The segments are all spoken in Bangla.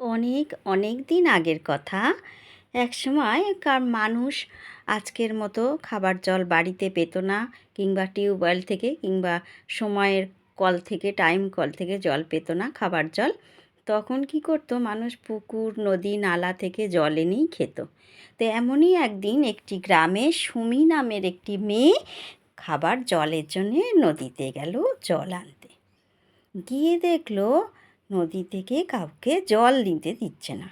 অনেক অনেক দিন আগের কথা। এক সময় কার মানুষ আজকের মতো খাবার জল বাড়িতে পেত না কিংবা টিউবওয়েল থেকে কিংবা সময়ের কল থেকে, টাইম কল থেকে জল পেত না খাবার জল। তখন কি করতো মানুষ? পুকুর, নদী, নালা থেকে জল এনেই খেত। তো এমনই একদিন একটি গ্রামে সুমি নামের একটি মেয়ে খাবার জলের জন্যে নদীতে গেল জল আনতে। গিয়ে দেখল নদী থেকে কাউকে জল নিতে দিচ্ছে না।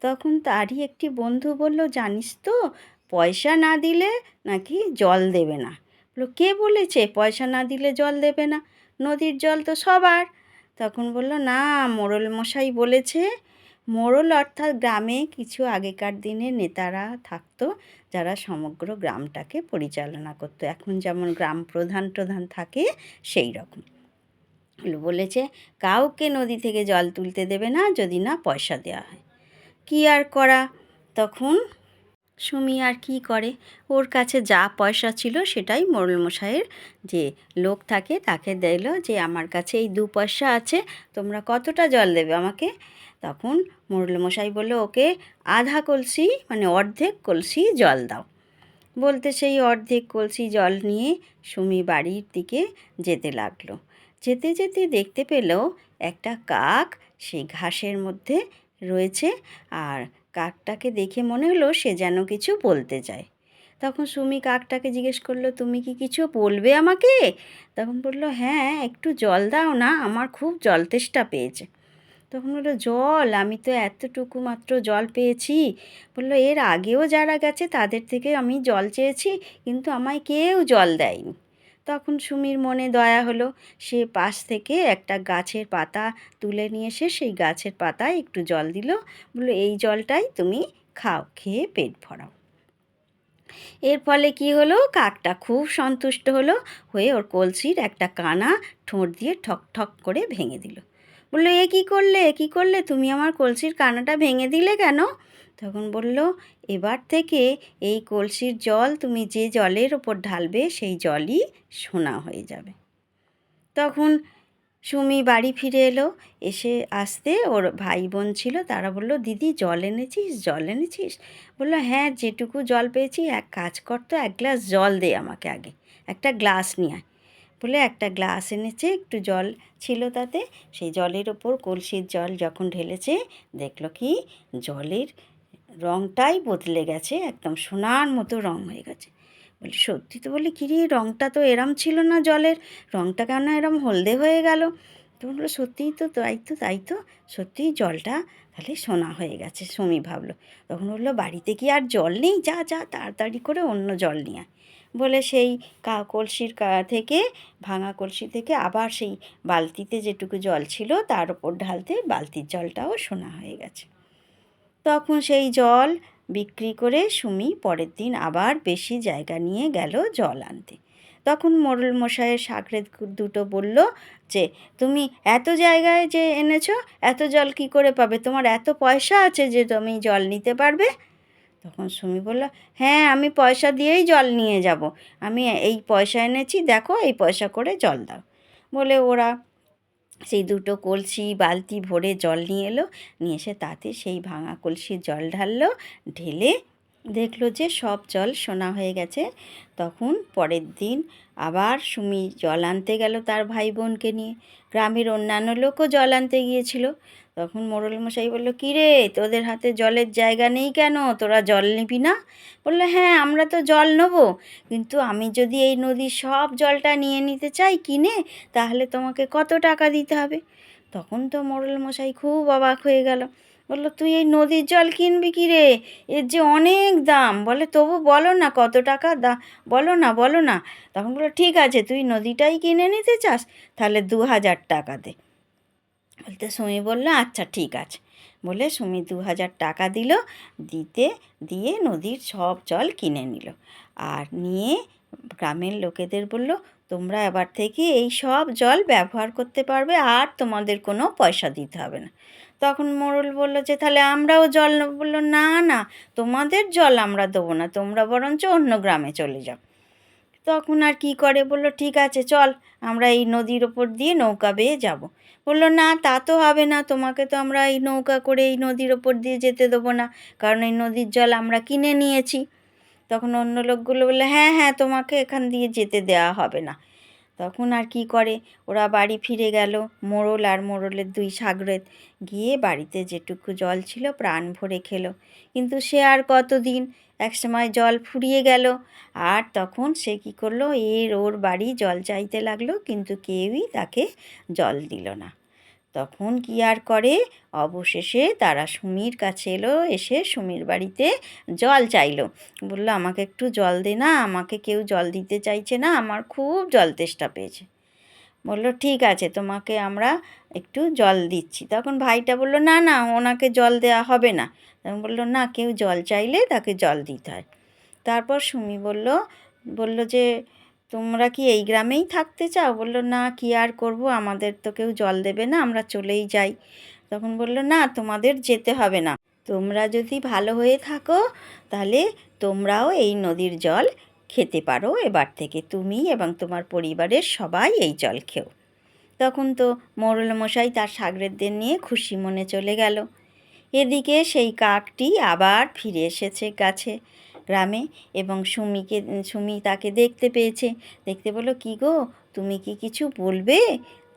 তখন তারই একটি বন্ধু বলল, জানিস তো, পয়সা না দিলে নাকি জল দেবে না? বলল, কে বলেছে পয়সা না দিলে জল দেবে না? নদীর জল তো সবার। তখন বলল, না, মোড়ল মশাই বলেছে, মোড়ল অর্থাৎ গ্রামে কিছু আগেকার দিনে নেতারা থাকতো যারা সমগ্র গ্রামটাকে পরিচালনা করতো। এখন যেমন গ্রাম প্রধান প্রধান থাকে সেই রকম বলেছে, কাউকে নদী থেকে জল তুলতে দেবে না যদি না পয়সা দেওয়া হয়। কী আর করা তখন? সুমি, আর কি করে? ওর কাছে যা পয়সা ছিল সেটাই মোড়লমশাইয়ের যে লোক থাকে তাকে দিল যে, আমার কাছে এই দু পয়সা আছে, তোমরা কতটা জল দেবে আমাকে? তখন মোড়লমশাই বলল, ওকে আধা কলসি মানে অর্ধেক কলসি জল দাও। বলতে সেই অর্ধেক কলসি জল নিয়ে সুমি বাড়ির দিকে যেতে লাগল। যেতে যেতে দেখতে পেল একটা কাক সেই ঘাসের মধ্যে রয়েছে আর কাকটাকে দেখে মনে হলো সে যেন কিছু বলতে চায়। তখন সুমি কাকটাকে জিজ্ঞেস করল, তুমি কি কিছু বলবে আমাকে? তখন বলল হ্যাঁ একটু জল দাও না, আমার খুব জল তেষ্টা পেয়েছে। তখন বলল, জল? আমি তো এতটুকু মাত্র জল পেয়েছি। বলল, এর আগেও যারা গেছে তাদের থেকে আমি জল চেয়েছি, কিন্তু আমায় কেউ জল দেয়নি। তখন সুমির মনে দয়া হলো। সে পাশ থেকে একটা গাছের পাতা তুলে নিয়ে এসে সেই গাছের পাতায় একটু জল দিল। বলল, এই জলটাই তুমি খাও, খেয়ে পেট ভরাও। এর ফলে কি হলো? কাকটা খুব সন্তুষ্ট হলো। হয়ে ওর কলসির একটা কানা ঠোঁট দিয়ে ঠক ঠক করে ভেঙে দিল। বলল, এ কী করলে? কী করলে? তুমি আমার কলসির কানাটা ভেঙে দিলে কেন? তখন বলল, এবার থেকে এই কলসির জল তুমি যে জলের ওপর ঢালবে, সেই জলই সোনা হয়ে যাবে। তখন সুমি বাড়ি ফিরে এলো, এসে আসতে ওর ভাই বোন ছিল, তারা বলল, দিদি, জল এনেছিস? জল এনেছিস? বলল হ্যাঁ যেটুকু জল পেয়েছি, এক কাজ করতো এক গ্লাস জল দে আমাকে আগে, একটা গ্লাস নিয়ে বলে একটা গ্লাস এনেছে, একটু জল ছিল তাতে। সেই জলের ওপর কলসির জল যখন ঢেলেছে, দেখল কি, জলের রঙটাই বদলে গেছে, একদম সোনার মতো রঙ হয়ে গেছে। বলি, সত্যি তো বলি কিরে রঙটা তো এরম ছিল না জলের রঙটা কেন এরম হলদে হয়ে গেল? তো বলল, সত্যিই তো তাই তো তাই তো, সত্যিই জলটা তাহলে সোনা হয়ে গেছে, সুমি ভাবলো। তখন বলল, বাড়িতে কি আর জল নেই? যা যা, তাড়াতাড়ি করে অন্য জল নিয়ে বলে সেই কলসির থেকে, ভাঙা কলসি থেকে আবার সেই বালতিতে যেটুকু জল ছিল তার ওপর ঢালতে বালতির জলটাও সোনা হয়ে গেছে। তখন সেই জল বিক্রি করে সুমি পরের দিন আবার বেশি জায়গা নিয়ে গেল জল আনতে। তখন মোড়ল মশাইয়ের সাকরে দুটো বলল যে, তুমি এত জায়গায় যে এনেছো, এত জল কি করে পাবে? তোমার এত পয়সা আছে যে তুমি জল নিতে পারবে? তখন সুমি বলল হ্যাঁ আমি পয়সা দিয়েই জল নিয়ে যাব। আমি এই পয়সা এনেছি, দেখো, এই পয়সা করে জল দাও। বলে ওরা সেই দুটো কলসি, বালতি ভরে জল নিয়ে এলো। নিয়ে এসে তাতে সেই ভাঙা কলসির জল ঢাললো, ঢেলে দেখল যে সব জল সোনা হয়ে গেছে। তখন পরের দিন আবার সুমি জল আনতে গেল তার ভাই বোনকে নিয়ে। গ্রামের অন্যান্য লোকও জল আনতে গিয়েছিল। তখন মোড়ল মশাই বলল কী রে তোদের হাতে জলের জায়গা নেই কেন? তোরা জল নিবি না? বলল হ্যাঁ আমরা তো জল নেব। কিন্তু আমি যদি এই নদীর সব জলটা নিয়ে নিতে চাই কিনে, তাহলে তোমাকে কত টাকা দিতে হবে? তখন তো মোড়ল মশাই খুব অবাক হয়ে গেল। বলল, তুই এই নদীর জল কিনবি কি রে? এর যে অনেক দাম। বলে, তবু বলো না কত টাকা দা বলো না বলো না। তখন বলল, ঠিক আছে, তুই নদীটাই কিনে নিতে চাস, তাহলে দু হাজার টাকা দে। বলতে সুমি বলল আচ্ছা ঠিক আছে। বলে সুমি দু হাজার টাকা দিল, দিতে দিয়ে নদীর সব জল কিনে নিল। আর নিয়ে গ্রামের লোকেদের বলল, তোমরা এবার থেকে এই সব জল ব্যবহার করতে পারবে, আর তোমাদের কোনো পয়সা দিতে হবে না। তখন মোড়ল বলল যে, তাহলে আমরাও জল বলল, না না, তোমাদের জল আমরা দেবো না, তোমরা বরঞ্চ অন্য গ্রামে চলে যাও। তখন আর কি করে? বলল, ঠিক আছে, চল, আমরা এই নদীর ওপর দিয়ে নৌকা বেয়ে যাব। বলল, না, তা তো হবে না, তোমাকে তো আমরা এই নৌকা করে এই নদীর ওপর দিয়ে যেতে দেবো না, কারণ এই নদীর জল আমরা কিনে নিয়েছি। তখন অন্য লোকগুলো বলল হ্যাঁ হ্যাঁ তোমাকে এখান দিয়ে যেতে দেওয়া হবে না। তখন আর কি করে? ওরা বাড়ি ফিরে গেল, মোড়ল আর মোড়লের দুই সাগরেত। গিয়ে বাড়িতে যেটুকু জল ছিল প্রাণ ভরে খেলো। কিন্তু সে আর কতদিন? এক সময় জল ফুরিয়ে গেল। আর তখন সে কি করল? এর ওর বাড়ি জল চাইতে লাগল, কিন্তু কেউই তাকে জল দিল না। তখন কি আর করে? অবশেষে তারা সুমির কাছে এলো, এসে সুমির বাড়িতে জল চাইলো। বলল, আমাকে একটু জল দে না, আমাকে কেউ জল দিতে চাইছে না, আমার খুব জল তেষ্টা পেয়েছে। বলল, ঠিক আছে, তোমাকে আমরা একটু জল দিচ্ছি। তখন ভাইটা বলল, না না, ওনাকে জল দেওয়া হবে না। তখন বলল, না, কেউ জল চাইলে তাকে জল দিতে হয়। তারপর সুমি বলল বলল যে তোমরা কি এই গ্রামেই থাকতে চাও? বলল, না, কি আর করব? আমাদের তো কেউ জল দেবে না, আমরা চলেই যাই। তখন বলল, না, তোমাদের যেতে হবে না। তোমরা যদি ভালো হয়ে থাকো, তাহলে তোমরাও এই নদীর জল খেতে পারো এবার থেকে, তুমি এবং তোমার পরিবারের সবাই এই জল খেও। তখন তো মশাই তার সাগরেদদের নিয়ে খুশি মনে চলে গেল। এদিকে সেই কাকটি আবার ফিরে এসেছে গাছে। গ্রামে এবং সুমিকে, সুমি তাকে দেখতে পেয়েছে। দেখতে বলল, কী গো, তুমি কি কিছু বলবে?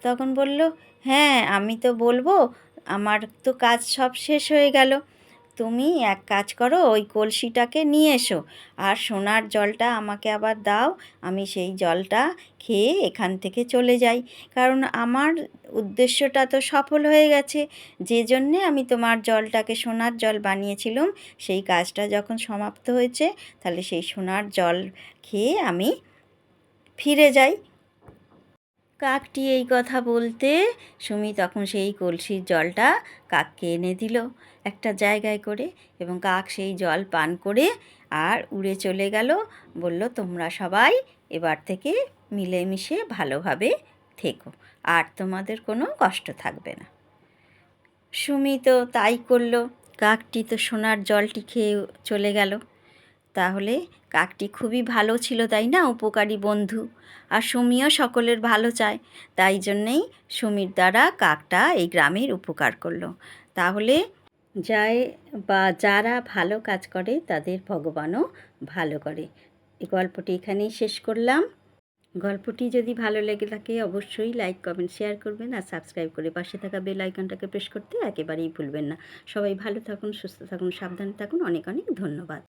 তখন বলল হ্যাঁ আমি তো বলব। আমার তো কাজ সব শেষ হয়ে গেল। তুমি এক কাজ করো, ওই কলসিটাকে নিয়ে এসো। আর সোনার জলটা আমাকে আবার দাও, আমি সেই জলটা খেয়ে এখান থেকে চলে যাই। কারণ আমার উদ্দেশ্যটা তো সফল হয়ে গেছে। যে জন্যে আমি তোমার জলটাকে সোনার জল বানিয়েছিলাম, সেই কাজটা যখন সমাপ্ত হয়েছে, তাহলে সেই সোনার জল খেয়ে আমি ফিরে যাই। কাকটি এই কথা বলতে সুমি তখন সেই কলসির জলটা কাককে এনে দিল একটা জায়গায় করে এবং কাক সেই জল পান করে আর উড়ে চলে গেল। বলল, তোমরা সবাই এবার থেকে মিলেমিশে ভালোভাবে থেকো, আর তোমাদের কোনো কষ্ট থাকবে না। সুমি তো তাই করল। কাকটি তো সোনার জলটি খেয়ে চলে গেল। তাহলে কাকটি খুবই ভালো ছিল, তাই না, উপকারী বন্ধু? আর সুমিও সকলের ভালো চায়, তাই জন্যেই সুমির দ্বারা কাকটা এই গ্রামের উপকার করল। তাহলে যায় বা যারা ভালো কাজ করে, তাদের ভগবানও ভালো করে। এই গল্পটি এখানেই শেষ করলাম। গল্পটি যদি ভালো লেগে থাকে, অবশ্যই লাইক, কমেন্ট, শেয়ার করবেন আর সাবস্ক্রাইব করে পাশে থাকা বেল আইকনটাকে প্রেস করতে একেবারেই ভুলবেন না। সবাই ভালো থাকুন, সুস্থ থাকুন, সাবধানে থাকুন। অনেক অনেক ধন্যবাদ।